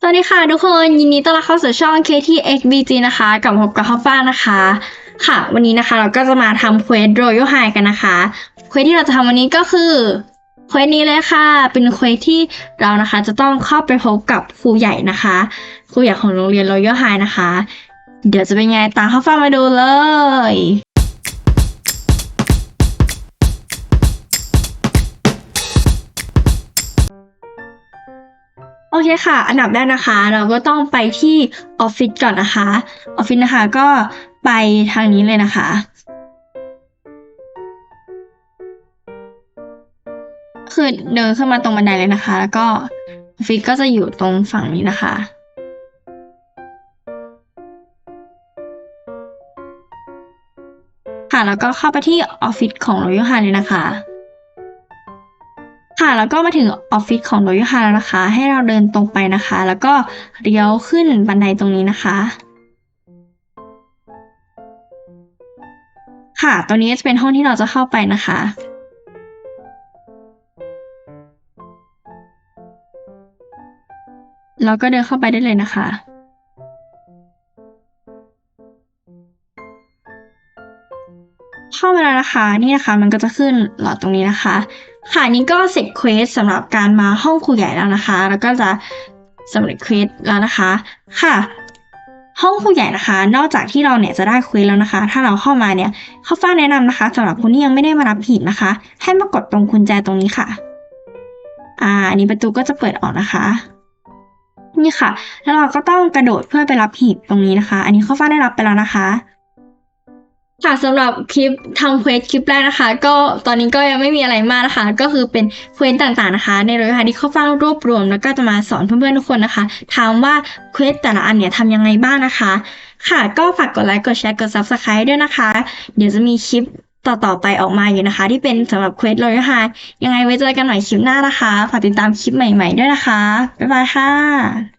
สวัสดีค่ะทุกคนยินดีต้อนรับเข้าสู่ช่อง KTXBG นะคะกับพบกับข้าวฟ่านะคะ ค่ะ วันนี้นะคะเราก็จะมาทำเควส Royal High กันนะคะเควสที่เราจะทำวันนี้ก็คือเควสนี้เลยค่ะ เป็นเควสที่เรานะคะจะต้องเข้าไปพบกับครูใหญ่นะคะครูใหญ่ของโรงเรียน Royal High นะคะ เดี๋ยวจะเป็นไงตามข้าวฟ่ามาดูเลย โอเคค่ะ อันดับแรกนะคะ เราก็ต้องไปที่ออฟฟิศก่อนนะคะออฟฟิศนะคะก็ไปทางนี้เลยนะคะคือเดินขึ้นมาตรงบันไดเลยนะคะ แล้วก็ออฟฟิศก็จะอยู่ตรงฝั่งนี้นะคะ ค่ะแล้วก็เข้าไปที่ออฟฟิศของโรยฮานเลยนะคะ ค่ะแล้วก็มาถึงออฟฟิศของโรยฮาแล้วนะคะ ให้เราเดินตรงไปนะคะ แล้วก็เลี้ยวขึ้นบันไดตรงนี้นะคะ ค่ะตัวนี้จะเป็นห้องที่เราจะเข้าไปนะคะแล้วก็เดินเข้าไปได้เลยนะคะเข้ามาแล้วนะคะ นี่นะคะมันก็จะขึ้นหลอดตรงนี้นะคะ ค่ะนี่ก็เสร็จเควสสำหรับการมาห้องครูใหญ่แล้วนะคะ แล้วก็จะสำเร็จเควสแล้วนะคะค่ะ ห้องครูใหญ่นะคะ นอกจากที่เราเนี่ยจะได้เควสแล้วนะคะ ถ้าเราเข้ามาเนี่ยเข้าฟ้าแนะนำนะคะสำหรับคนที่ยังไม่ได้มารับหีบนะคะ ให้มากดตรงกุญแจตรงนี้ค่ะ อ่าอันนี้ประตูก็จะเปิดออกนะคะ นี่ค่ะ แล้วเราก็ต้องกระโดดเพื่อไปรับหีบตรงนี้นะคะ อันนี้เข้าฟ้าได้รับไปแล้วนะคะ ค่ะสำหรับคลิปทำเควสคลิปแรกนะคะ ก็ตอนนี้ก็ยังไม่มีอะไรมากนะคะ ก็คือเป็นเควสต่างๆนะคะ ในโดยค่ะที่เข้าฟังรวบรวม แล้วก็จะมาสอนเพื่อนๆทุกคนนะคะ ถามว่าเควสแต่ละอันเนี่ยทำยังไงบ้างนะคะ ค่ะก็ฝากกดไลค์กดแชร์กด subscribe ด้วยนะคะ เดี๋ยวจะมีคลิปต่อๆไปออกมาอยู่นะคะ ที่เป็นสำหรับเควสโรยฮายังไงไว้เจอกันใหม่คลิปหน้านะคะฝากติดตามคลิปใหม่ ๆ ด้วยนะคะบ๊ายบายค่ะ